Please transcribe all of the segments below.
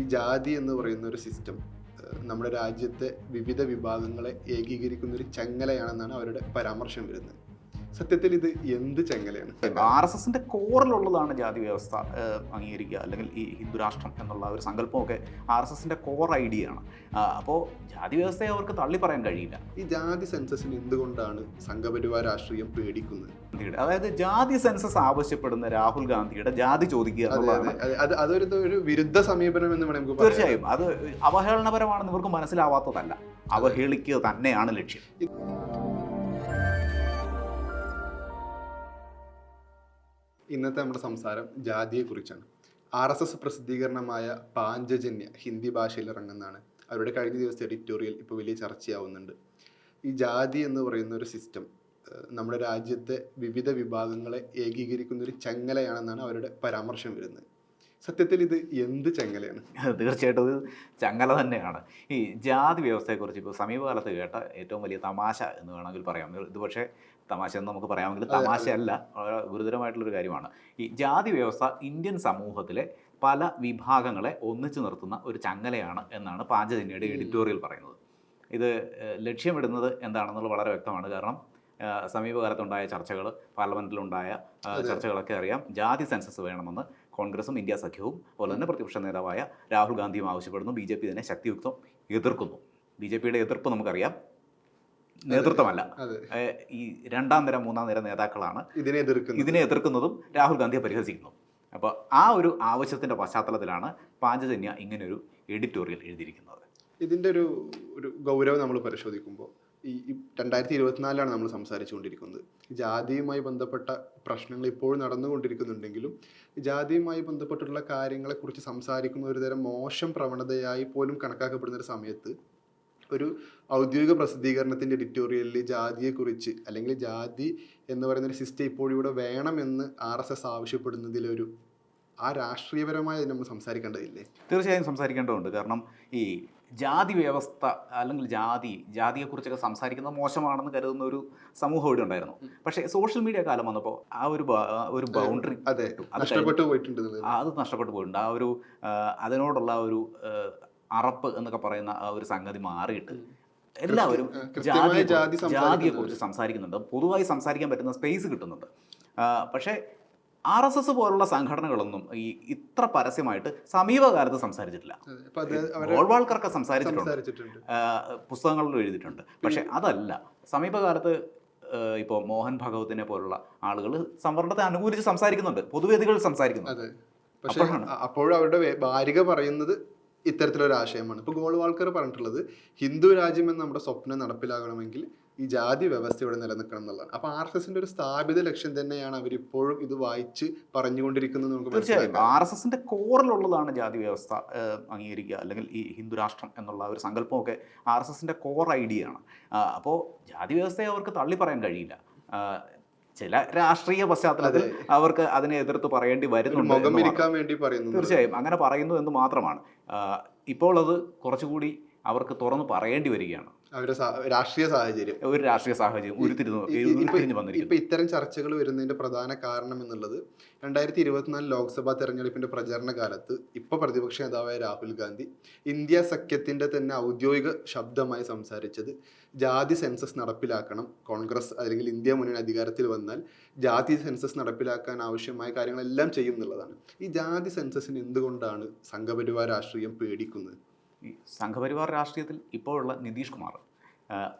ഈ ജാതി എന്ന് പറയുന്ന ഒരു സിസ്റ്റം നമ്മുടെ രാജ്യത്തെ വിവിധ വിഭാഗങ്ങളെ ഏകീകരിക്കുന്ന ഒരു ചങ്ങലയാണെന്നാണ് അവരുടെ പരാമർശം വരുന്നത്. സത്യത്തിൽ ഇത് എന്ത് ചെങ്ങലയാണ്? ആർ എസ് എസിന്റെ കോറിലുള്ളതാണ് ജാതി വ്യവസ്ഥ അംഗീകരിക്കുക അല്ലെങ്കിൽ ഈ ഹിന്ദുരാഷ്ട്രം എന്നുള്ള ഒരു സങ്കല്പമൊക്കെ ആർ എസ് എസിന്റെ കോർ ഐഡിയ ആണ് അപ്പോൾ ജാതി വ്യവസ്ഥയെ അവർക്ക് തള്ളി പറയാൻ കഴിയില്ല. ഈ ജാതി സെൻസസിന് എന്തുകൊണ്ടാണ് സംഘപരിവാർ രാഷ്ട്രീയം പേടിക്കുന്നത്? അതായത് ജാതി സെൻസസ് ആവശ്യപ്പെടുന്ന രാഹുൽ ഗാന്ധിയുടെ ജാതി ചോദിക്കുക എന്നുള്ളതാണ്. അതൊരു ഒരു വിരുദ്ധ സമീപനം എന്ന് വേണമെങ്കിൽ. തീർച്ചയായും. അത് അവഹേളനപരമാണെന്ന് ഇവർക്ക് മനസ്സിലാവാത്തതല്ല. അവഹേളിക്കുക തന്നെയാണ് ലക്ഷ്യം. ഇന്നത്തെ നമ്മുടെ സംസാരം ജാതിയെക്കുറിച്ചാണ്. ആർ എസ് എസ് പ്രസിദ്ധീകരണമായ പാഞ്ചജന്യ ഹിന്ദി ഭാഷയിൽ ഇറങ്ങുന്നതാണ്. അവരുടെ കഴിഞ്ഞ ദിവസത്തെ എഡിറ്റോറിയൽ ഇപ്പോൾ വലിയ ചർച്ചയാവുന്നുണ്ട്. ഈ ജാതി എന്ന് പറയുന്ന ഒരു സിസ്റ്റം നമ്മുടെ രാജ്യത്തെ വിവിധ വിഭാഗങ്ങളെ ഏകീകരിക്കുന്ന ഒരു ചങ്ങലയാണെന്നാണ് അവരുടെ പരാമർശം വരുന്നത്. സത്യത്തിൽ ഇത് എന്ത് ചങ്ങലയാണ്? തീർച്ചയായിട്ടും ഇത് ചങ്ങല തന്നെയാണ്. ഈ ജാതി വ്യവസ്ഥയെക്കുറിച്ച് ഇപ്പോൾ സമീപകാലത്ത് കേട്ട ഏറ്റവും വലിയ തമാശ എന്ന് വേണമെങ്കിൽ പറയാം. ഇത് പക്ഷേ തമാശ എന്ന് നമുക്ക് പറയാമെങ്കിൽ. തമാശയല്ല വളരെ ഗുരുതരമായിട്ടുള്ളൊരു കാര്യമാണ്. ഈ ജാതി വ്യവസ്ഥ ഇന്ത്യൻ സമൂഹത്തിലെ പല വിഭാഗങ്ങളെ ഒന്നിച്ചു നിർത്തുന്ന ഒരു ചങ്ങലയാണ് എന്നാണ് പാഞ്ചജന്യയുടെ. എഡിറ്റോറിയൽ പറയുന്നത്. ഇത് ലക്ഷ്യമിടുന്നത് എന്താണെന്നുള്ളത് വളരെ വ്യക്തമാണ്. കാരണം സമീപകാലത്തുണ്ടായ ചർച്ചകൾ പാർലമെന്റിലുണ്ടായ ചർച്ചകളൊക്കെ അറിയാം. ജാതി സെൻസസ് വേണമെന്ന് കോൺഗ്രസും ഇന്ത്യ സഖ്യവും അതുപോലെ തന്നെ പ്രതിപക്ഷ നേതാവായ രാഹുൽ ഗാന്ധിയും ആവശ്യപ്പെടുന്നു. ബി ജെ പി ഇതിനെ ശക്തിയുക്തം എതിർക്കുന്നു. ബി ജെ പിയുടെ എതിർപ്പ് നമുക്കറിയാം. നേതൃത്വമല്ല. ഈ രണ്ടാം നിര മൂന്നാം നിര നേതാക്കളാണ് ഇതിനെ എതിർക്കുന്നത്. ഇതിനെ എതിർക്കുന്നതും രാഹുൽ ഗാന്ധിയെ പരിഹസിക്കുന്നു അപ്പോൾ ആ ഒരു ആവശ്യത്തിന്റെ പശ്ചാത്തലത്തിലാണ് പാഞ്ചജന്യ ഇങ്ങനൊരു എഡിറ്റോറിയൽ എഴുതിയിരിക്കുന്നത്. ഇതിന്റെ ഒരു ഒരു ഗൗരവം നമ്മൾ പരിശോധിക്കുമ്പോൾ ഈ രണ്ടായിരത്തി ഇരുപത്തിനാലിലാണ് നമ്മൾ സംസാരിച്ചുകൊണ്ടിരിക്കുന്നത്. ജാതിയുമായി ബന്ധപ്പെട്ട പ്രശ്നങ്ങൾ ഇപ്പോഴും നടന്നുകൊണ്ടിരിക്കുന്നുണ്ടെങ്കിലും ജാതിയുമായി ബന്ധപ്പെട്ടുള്ള കാര്യങ്ങളെക്കുറിച്ച് സംസാരിക്കുന്ന ഒരു തരം മോശം പ്രവണതയായി പോലും കണക്കാക്കപ്പെടുന്ന ഒരു സമയത്ത് ഒരു ഔദ്യോഗിക പ്രസിദ്ധീകരണത്തിന്റെ എഡിറ്റോറിയലിൽ ജാതിയെക്കുറിച്ച് അല്ലെങ്കിൽ ജാതി എന്ന് പറയുന്ന ഒരു സിസ്റ്റം ഇപ്പോൾ ഇവിടെ വേണമെന്ന് ആർ എസ് എസ് ആവശ്യപ്പെടുന്നതിലൊരു ആ രാഷ്ട്രീയപരമായി നമ്മൾ സംസാരിക്കേണ്ടതില്ലേ? തീർച്ചയായും സംസാരിക്കേണ്ടതുണ്ട്. കാരണം ഈ ജാതി വ്യവസ്ഥ അല്ലെങ്കിൽ ജാതി ജാതിയെക്കുറിച്ചൊക്കെ സംസാരിക്കുന്നത് മോശമാണെന്ന് കരുതുന്ന ഒരു സമൂഹം ഇവിടെ ഉണ്ടായിരുന്നു. പക്ഷേ സോഷ്യൽ മീഡിയ കാലം വന്നപ്പോൾ ആ ഒരു ഒരു ബൗണ്ടറി അതെ. നഷ്ടപ്പെട്ടു പോയിട്ടുണ്ട് ആ, അത് നഷ്ടപ്പെട്ടു പോയിട്ടുണ്ട്. ആ ഒരു അതിനോടുള്ള ഒരു അറപ്പ് എന്നൊക്കെ പറയുന്ന ആ ഒരു സംഗതി മാറിയിട്ട് എല്ലാവരും ജാതി ജാതിയെ സംസാരിക്കുന്നുണ്ട്. കുറിച്ച് സംസാരിക്കുന്നുണ്ട്. പൊതുവായി സംസാരിക്കാൻ പറ്റുന്ന സ്പേസ് കിട്ടുന്നുണ്ട്. പക്ഷേ ആർ എസ് എസ് പോലുള്ള സംഘടനകളൊന്നും ഈ ഇത്ര പരസ്യമായിട്ട് സമീപകാലത്ത് സംസാരിച്ചിട്ടില്ല. ഗോൾവാൾക്കറൊക്കെ സംസാരിച്ചിട്ടുണ്ട്. പുസ്തകങ്ങളിലും എഴുതിയിട്ടുണ്ട്. പക്ഷെ അതല്ല. സമീപകാലത്ത് ഇപ്പോൾ മോഹൻ ഭഗവത്തിനെ പോലുള്ള ആളുകൾ സംവരണത്തെ അനുകൂലിച്ച് സംസാരിക്കുന്നുണ്ട്. പൊതുവേദികളിൽ സംസാരിക്കുന്നുണ്ട്. അതെ. പക്ഷെ. അപ്പോഴും അവരുടെ ഭാരിക വാരിക പറയുന്നത് ഇത്തരത്തിലൊരു ആശയമാണ് ഇപ്പൊ ഗോൾവാൾക്കർ പറഞ്ഞിട്ടുള്ളത് ഹിന്ദു രാജ്യം എന്ന നമ്മുടെ സ്വപ്നം നടപ്പിലാകണമെങ്കിൽ ഈ ജാതി വ്യവസ്ഥ ഇവിടെ നിലനിൽക്കണം എന്നുള്ളതാണ്. അപ്പൊ ആർ എസ് എസിന്റെ ഒരു സ്ഥാപിത ലക്ഷ്യം തന്നെയാണ് അവർ ഇപ്പോഴും ഇത് വായിച്ച് പറഞ്ഞുകൊണ്ടിരിക്കുന്നത് നമുക്ക് ആർ എസ് എസിന്റെ കോറിലുള്ളതാണ് ജാതി വ്യവസ്ഥ അംഗീകരിക്കുക അല്ലെങ്കിൽ ഈ ഹിന്ദു രാഷ്ട്രം എന്നുള്ള ഒരു സങ്കല്പമൊക്കെ ആർ എസ് എസിന്റെ കോർ ഐഡിയ ആണ് അപ്പോൾ ജാതി വ്യവസ്ഥയെ അവർക്ക് തള്ളി പറയാൻ കഴിയില്ല ചില രാഷ്ട്രീയ പശ്ചാത്തലത്തിൽ അവർക്ക് അതിനെ എതിർത്ത് പറയേണ്ടി വരുന്നുണ്ട് തീർച്ചയായും. അങ്ങനെ പറയുന്നു എന്ന് മാത്രമാണ്. ഇപ്പോൾ അത് കുറച്ചുകൂടി അവർക്ക് തുറന്ന് പറയേണ്ടി വരികയാണ്. അവരുടെ രാഷ്ട്രീയ സാഹചര്യം. ഒരു രാഷ്ട്രീയ സാഹചര്യം ഉരുത്തിരിഞ്ഞു ഇപ്പൊ ഇത്തരം ചർച്ചകൾ വരുന്നതിന്റെ പ്രധാന കാരണം എന്നുള്ളത് രണ്ടായിരത്തി ഇരുപത്തിനാല് ലോക്സഭാ തെരഞ്ഞെടുപ്പിന്റെ പ്രചാരണ കാലത്ത് ഇപ്പൊ പ്രതിപക്ഷ നേതാവായ രാഹുൽ ഗാന്ധി ഇന്ത്യ സഖ്യത്തിന്റെ തന്നെ ഔദ്യോഗിക ശബ്ദമായി സംസാരിച്ചത് ജാതി സെൻസസ് നടപ്പിലാക്കണം കോൺഗ്രസ് അല്ലെങ്കിൽ ഇന്ത്യ മുന്നണി അധികാരത്തിൽ വന്നാൽ ജാതി സെൻസസ് നടപ്പിലാക്കാൻ ആവശ്യമായ കാര്യങ്ങളെല്ലാം ചെയ്യും എന്നുള്ളതാണ്. ഈ ജാതി സെൻസസിന് എന്തുകൊണ്ടാണ് സംഘപരിവാർ രാഷ്ട്രീയം പേടിക്കുന്നത്? ഈ സംഘപരിവാർ രാഷ്ട്രീയത്തിൽ ഇപ്പോഴുള്ള നിതീഷ് കുമാർ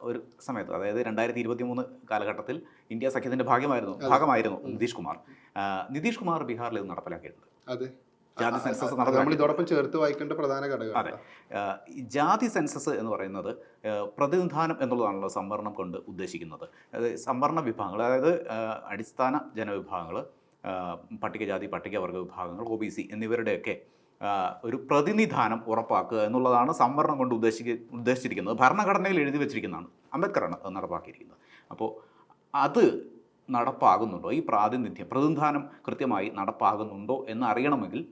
ഒരു സമയത്ത് അതായത് രണ്ടായിരത്തി ഇരുപത്തി മൂന്ന് കാലഘട്ടത്തിൽ ഇന്ത്യ സഖ്യത്തിന്റെ ഭാഗ്യമായിരുന്നു ഭാഗമായിരുന്നു നിതീഷ് കുമാർ. നിതീഷ് കുമാർ ബീഹാറിൽ ഇത് നടപ്പിലാക്കിയിട്ടുണ്ട്. അതെ. ജാതി സെൻസസ് നമ്മൾ ഇതോടൊപ്പം ചേർത്ത് വായിക്കേണ്ട പ്രധാന ഘടകം അതെ. ജാതി സെൻസസ് എന്ന് പറയുന്നത് പ്രതിനിധാനം എന്നുള്ളതാണല്ലോ സംവരണം കൊണ്ട് ഉദ്ദേശിക്കുന്നത്. അതായത് സംവരണ വിഭാഗങ്ങൾ അതായത് അടിസ്ഥാന ജനവിഭാഗങ്ങൾ പട്ടികജാതി പട്ടികവർഗ വിഭാഗങ്ങൾ ഒ ബി സി എന്നിവരുടെയൊക്കെ ഒരു പ്രതിനിധാനം ഉറപ്പാക്കുക എന്നുള്ളതാണ് സംവരണം കൊണ്ട് ഉദ്ദേശിക്ക ഉദ്ദേശിച്ചിരിക്കുന്നത്. ഭരണഘടനയിൽ എഴുതി വെച്ചിരിക്കുന്നതാണ്. അംബേദ്കറാണ് അത് നടപ്പാക്കിയിരിക്കുന്നത്. അപ്പോൾ അത് നടപ്പാകുന്നുണ്ടോ? ഈ പ്രാതിനിധ്യം പ്രതിനിധാനം കൃത്യമായി നടപ്പാകുന്നുണ്ടോ എന്ന് അറിയണമെങ്കിൽ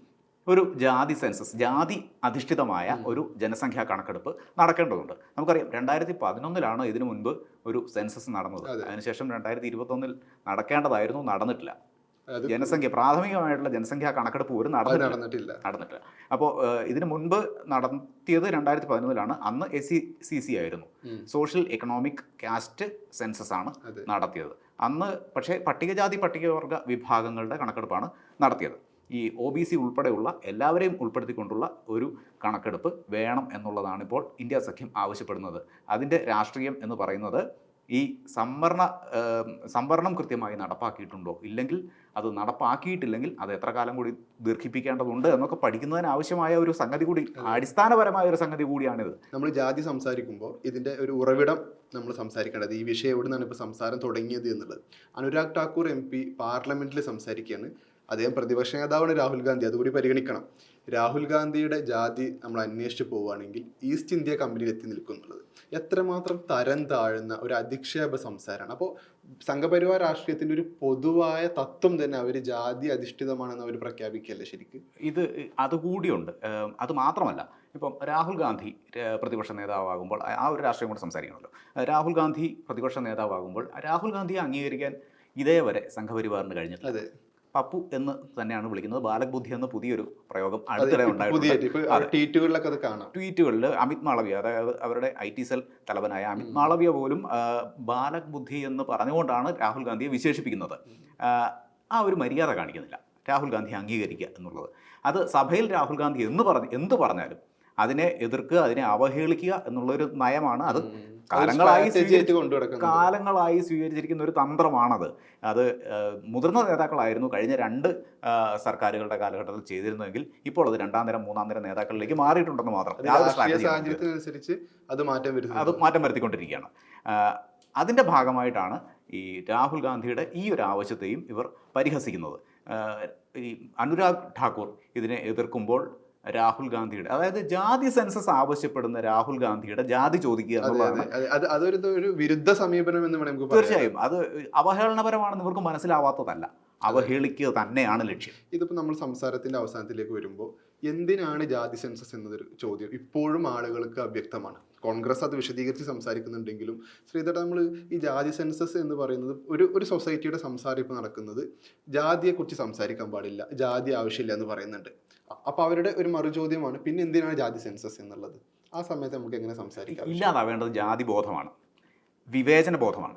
ഒരു ജാതി സെൻസസ് ജാതി അധിഷ്ഠിതമായ ഒരു ജനസംഖ്യാ കണക്കെടുപ്പ് നടക്കേണ്ടതുണ്ട്. നമുക്കറിയാം രണ്ടായിരത്തി പതിനൊന്നിലാണ് ഇതിനു മുൻപ് ഒരു സെൻസസ് നടന്നത്. അതിനുശേഷം രണ്ടായിരത്തി ഇരുപത്തൊന്നിൽ നടക്കേണ്ടതായിരുന്നു നടന്നിട്ടില്ല. ജനസംഖ്യ പ്രാഥമികമായിട്ടുള്ള ജനസംഖ്യാ കണക്കെടുപ്പ് പോലും നടന്നിട്ടില്ല. നടന്നിട്ടില്ല. അപ്പോൾ ഇതിന് മുൻപ് നടത്തിയത് രണ്ടായിരത്തി പതിനൊന്നിലാണ് അന്ന് എസ് സി സി സി ആയിരുന്നു. സോഷ്യൽ എക്കണോമിക് കാസ്റ്റ് സെൻസസ് ആണ്. നടത്തിയത്. അന്ന് പക്ഷേ പട്ടികജാതി പട്ടികവർഗ വിഭാഗങ്ങളുടെ കണക്കെടുപ്പാണ് നടത്തിയത്. ഈ ഒ ബി സി ഉൾപ്പെടെയുള്ള എല്ലാവരെയും ഉൾപ്പെടുത്തിക്കൊണ്ടുള്ള ഒരു കണക്കെടുപ്പ് വേണം എന്നുള്ളതാണ് ഇപ്പോൾ ഇന്ത്യ സഖ്യം ആവശ്യപ്പെടുന്നത്. അതിന്റെ രാഷ്ട്രീയം എന്ന് പറയുന്നത് ഈ സംവരണ സംവരണം കൃത്യമായി നടപ്പാക്കിയിട്ടുണ്ടോ? ഇല്ലെങ്കിൽ അത് നടപ്പാക്കിയിട്ടില്ലെങ്കിൽ അത് എത്ര കാലം കൂടി ദീർഘിപ്പിക്കേണ്ടതുണ്ട് എന്നൊക്കെ പഠിക്കുന്നതിന് ആവശ്യമായ ഒരു സംഗതി കൂടി അടിസ്ഥാനപരമായ ഒരു സംഗതി കൂടിയാണിത്. നമ്മൾ ജാതി സംസാരിക്കുമ്പോൾ ഇതിന്റെ ഒരു ഉറവിടം നമ്മൾ സംസാരിക്കേണ്ടത് ഈ വിഷയം എവിടെ നിന്നാണ് ഇപ്പോൾ സംസാരം തുടങ്ങിയത് എന്നുള്ളത്. അനുരാഗ് ഠാക്കൂർ എം പി പാർലമെന്റിൽ സംസാരിക്കുകയാണ്. അദ്ദേഹം പ്രതിപക്ഷ നേതാവാണ് രാഹുൽ ഗാന്ധി അതുകൂടി പരിഗണിക്കണം. രാഹുൽ ഗാന്ധിയുടെ ജാതി നമ്മൾ അന്വേഷിച്ച് പോവുകയാണെങ്കിൽ ഈസ്റ്റ് ഇന്ത്യ കമ്പനിയിൽ എത്തി നിൽക്കുന്നുള്ളത്. എത്രമാത്രം തരം താഴ്ന്ന ഒരു അധിക്ഷേപ സംസാരമാണ്. അപ്പോൾ സംഘപരിവാർ രാഷ്ട്രീയത്തിന്റെ ഒരു പൊതുവായ തത്വം തന്നെ അവർ ജാതി അധിഷ്ഠിതമാണെന്ന് അവർ പ്രഖ്യാപിക്കുകയല്ലേ ശരിക്കും? ഇത് അതുകൂടിയുണ്ട് അത് മാത്രമല്ല ഇപ്പം രാഹുൽ ഗാന്ധി പ്രതിപക്ഷ നേതാവാകുമ്പോൾ ആ ഒരു രാഷ്ട്രീയം കൂടെ സംസാരിക്കണമല്ലോ. രാഹുൽ ഗാന്ധി പ്രതിപക്ഷ നേതാവാകുമ്പോൾ രാഹുൽ ഗാന്ധിയെ അംഗീകരിക്കാൻ ഇതേവരെ സംഘപരിവാറിന് കഴിഞ്ഞിട്ടില്ല. അതെ. പപ്പു എന്ന് തന്നെയാണ് വിളിക്കുന്നത്. ബാലക് ബുദ്ധി എന്ന പുതിയൊരു പ്രയോഗം അടുത്തിടെ. ട്വീറ്റുകളിലൊക്കെ അത് കാണാം. ട്വീറ്റുകളിൽ അമിത് മാളവ്യ അതായത് അവരുടെ ഐ ടി സെൽ തലവനായ അമിത് മാളവ്യ പോലും ബാലബുദ്ധി എന്ന് പറഞ്ഞുകൊണ്ടാണ് രാഹുൽ ഗാന്ധിയെ വിശേഷിപ്പിക്കുന്നത്. ആ ഒരു മര്യാദ കാണിക്കുന്നില്ല. രാഹുൽ ഗാന്ധി അംഗീകരിക്കുക എന്നുള്ളത്. അത് സഭയിൽ രാഹുൽ ഗാന്ധി എന്ന് പറഞ്ഞ് എന്ത് പറഞ്ഞാലും അതിനെ എതിർക്കുക അതിനെ അവഹേളിക്കുക എന്നുള്ളൊരു നയമാണ് അത്. കാലങ്ങളായി. കാലങ്ങളായി സ്വീകരിച്ചിരിക്കുന്ന ഒരു തന്ത്രമാണത്. അത് മുതിർന്ന നേതാക്കളായിരുന്നു കഴിഞ്ഞ രണ്ട് സർക്കാരുകളുടെ കാലഘട്ടത്തിൽ ചെയ്തിരുന്നുവെങ്കിൽ ഇപ്പോൾ അത് രണ്ടാം നേരം മൂന്നാം നേരം നേതാക്കളിലേക്ക് മാറിയിട്ടുണ്ടെന്ന് മാത്രം. സാഹചര്യത്തിനനുസരിച്ച് അത് മാറ്റം അത് മാറ്റം വരുത്തിക്കൊണ്ടിരിക്കുകയാണ്. അതിന്റെ ഭാഗമായിട്ടാണ് ഈ രാഹുൽ ഗാന്ധിയുടെ ഈ ഒരു ആവശ്യത്തെയും ഇവർ പരിഹസിക്കുന്നത്. ഈ അനുരാഗ് ഠാക്കൂർ ഇതിനെ എതിർക്കുമ്പോൾ രാഹുൽ ഗാന്ധിയുടെ. അതായത് ജാതി സെൻസസ് ആവശ്യപ്പെടുന്ന രാഹുൽ ഗാന്ധിയുടെ ജാതി ചോദിക്കുക അതൊരു ഒരു വിരുദ്ധ സമീപനം എന്ന് വേണമെങ്കിൽ തീർച്ചയായും. അത് അവഹേളനപരമാണെന്ന് ഇവർക്ക് മനസ്സിലാവാത്തതല്ല. അവഹേളിക്കുക തന്നെയാണ് ലക്ഷ്യം. ഇതിപ്പോ നമ്മൾ സംസാരത്തിന്റെ അവസാനത്തിലേക്ക് വരുമ്പോൾ എന്തിനാണ് ജാതി സെൻസസ് എന്നതൊരു ചോദ്യം ഇപ്പോഴും ആളുകൾക്ക് അവ്യക്തമാണ്. കോൺഗ്രസ് അത് വിശദീകരിച്ച് സംസാരിക്കുന്നുണ്ടെങ്കിലും ശ്രീധര നമ്മൾ ഈ ജാതി സെൻസസ് എന്ന് പറയുന്നത് ഒരു ഒരു സൊസൈറ്റിയുടെ സംസാരം ഇപ്പോൾ നടക്കുന്നത് ജാതിയെക്കുറിച്ച് സംസാരിക്കാൻ പാടില്ല ജാതി ആവശ്യമില്ല എന്ന് പറയുന്നുണ്ട്. അ- അപ്പൊ അവരുടെ ഒരു മറുചോദ്യമാണ് പിന്നെ എന്തിനാണ് ജാതി സെൻസസ് എന്നുള്ളത്? ആ സമയത്ത് നമുക്ക് എങ്ങനെ സംസാരിക്കാം? ഇല്ലാതാവേണ്ടത് ജാതി ബോധമാണ്. വിവേചന ബോധമാണ്.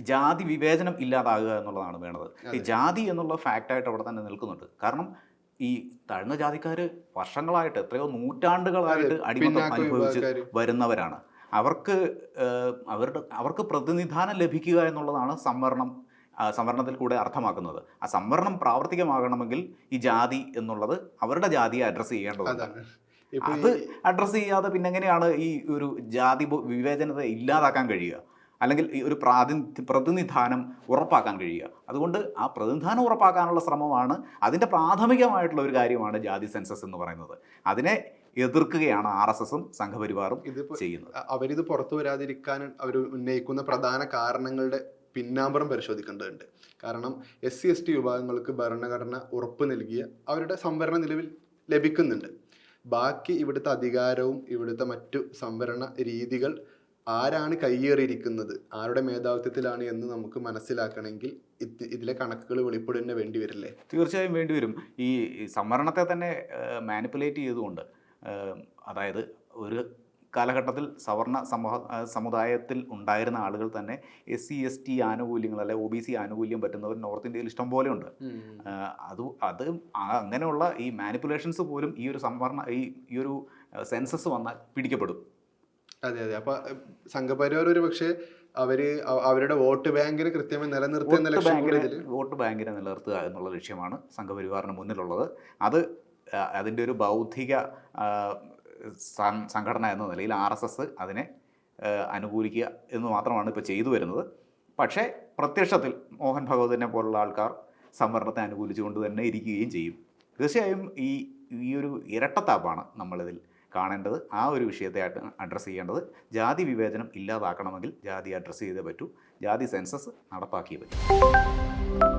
ജാതി വിവേചനം ഇല്ലാതാകുക എന്നുള്ളതാണ് വേണ്ടത്. ഈ ജാതി എന്നുള്ള ഫാക്റ്റായിട്ട് അവിടെ തന്നെ നിൽക്കുന്നുണ്ട്. കാരണം ഈ താഴ്ന്ന ജാതിക്കാർ വർഷങ്ങളായിട്ട് എത്രയോ നൂറ്റാണ്ടുകളായിട്ട് അടിമത്തം അനുഭവിച്ച് വരുന്നവരാണ്. അവർക്ക് അവരുടെ അവർക്ക് പ്രതിനിധാനം ലഭിക്കുക എന്നുള്ളതാണ് സംവരണം സംവരണത്തിൽ കൂടെ അർത്ഥമാക്കുന്നത്. ആ സംവരണം പ്രാവർത്തികമാകണമെങ്കിൽ ഈ ജാതി എന്നുള്ളത് അവരുടെ ജാതിയെ അഡ്രസ്സ് ഇപ്പൊ അത് അഡ്രസ്സ് ചെയ്യാതെ പിന്നെ എങ്ങനെയാണ് ഈ ഒരു ജാതി വിവേചനത ഇല്ലാതാക്കാൻ കഴിയുക? അല്ലെങ്കിൽ ഈ ഒരു പ്രാതി പ്രതിനിധാനം ഉറപ്പാക്കാൻ കഴിയുക? അതുകൊണ്ട് ആ പ്രതിനിധാനം ഉറപ്പാക്കാനുള്ള ശ്രമമാണ് അതിന്റെ പ്രാഥമികമായിട്ടുള്ള ഒരു കാര്യമാണ് ജാതി സെൻസസ് എന്ന് പറയുന്നത്. അതിനെ എതിർക്കുകയാണ് ആർ എസ് എസും സംഘപരിവാറും ഇത് ചെയ്യുന്നത്. അവരിത് പുറത്തു വരാതിരിക്കാൻ അവർ ഉന്നയിക്കുന്ന പ്രധാന കാരണങ്ങളുടെ പിന്നാമ്പുറം പരിശോധിക്കേണ്ടതുണ്ട്. കാരണം എസ് സി എസ് ടി വിഭാഗങ്ങൾക്ക് ഭരണഘടന ഉറപ്പ് നൽകിയ അവരുടെ സംവരണ നിലവിൽ ലഭിക്കുന്നുണ്ട്. ബാക്കി ഇവിടുത്തെ അധികാരവും ഇവിടുത്തെ മറ്റു സംവരണ രീതികൾ ആരാണ് കയ്യേറിയിരിക്കുന്നത് ആരുടെ മേധാവിത്വത്തിലാണ് എന്ന് നമുക്ക് മനസ്സിലാക്കണമെങ്കിൽ ഇത് ഇതിലെ കണക്കുകൾ വെളിപ്പെടുന്ന വേണ്ടി വരില്ലേ? തീർച്ചയായും വേണ്ടി വരും. ഈ സംവരണത്തെ തന്നെ മാനിപ്പുലേറ്റ് ചെയ്തുകൊണ്ട് അതായത് ഒരു കാലഘട്ടത്തിൽ സവർണ സമൂഹ സമുദായത്തിൽ ഉണ്ടായിരുന്ന ആളുകൾ തന്നെ എസ് സി എസ് ടി ആനുകൂല്യങ്ങൾ അല്ലെ ഒ ബി സി ആനുകൂല്യം പറ്റുന്നവർ നോർത്ത് ഇന്ത്യയിൽ ഇഷ്ടം പോലെ ഉണ്ട്. അത് അത് അങ്ങനെയുള്ള ഈ മാനിപ്പുലേഷൻസ് പോലും ഈ ഒരു സംവരണ ഈ ഈ ഒരു സെൻസസ് വന്നാൽ പിടിക്കപ്പെടും. അതെ അതെ. അപ്പൊ സംഘപരിവാർ ഒരു പക്ഷേ അവർ അവരുടെ വോട്ട് ബാങ്കിന് കൃത്യമായി നിലനിർത്തുക എന്ന വോട്ട് ലക്ഷ്യം ബാങ്കിനെ വോട്ട് ബാങ്കിനെ നിലനിർത്തുക എന്നുള്ള ലക്ഷ്യമാണ് സംഘപരിവാറിന് മുന്നിലുള്ളത്. അത് അതിന്റെ ഒരു ബൗദ്ധിക സംഘടന എന്ന നിലയിൽ ആർ എസ് എസ് അതിനെ അനുകൂലിക്കുക എന്ന് മാത്രമാണ് ഇപ്പോൾ ചെയ്തു വരുന്നത്. പക്ഷേ പ്രത്യക്ഷത്തിൽ മോഹൻ ഭഗവതിനെ പോലുള്ള ആൾക്കാർ സംവരണത്തെ അനുകൂലിച്ചുകൊണ്ട് തന്നെ ഇരിക്കുകയും ചെയ്യും. തീർച്ചയായും ഈ ഈ ഒരു ഇരട്ടത്താപ്പാണ് നമ്മളിതിൽ കാണേണ്ടത്. ആ ഒരു വിഷയത്തെ അഡ്രസ്സ് ചെയ്യേണ്ടത് ജാതി വിവേചനം ഇല്ലാതാക്കണമെങ്കിൽ ജാതി അഡ്രസ്സ് ചെയ്തേ പറ്റൂ. ജാതി സെൻസസ് നടപ്പാക്കിയേ പറ്റൂ.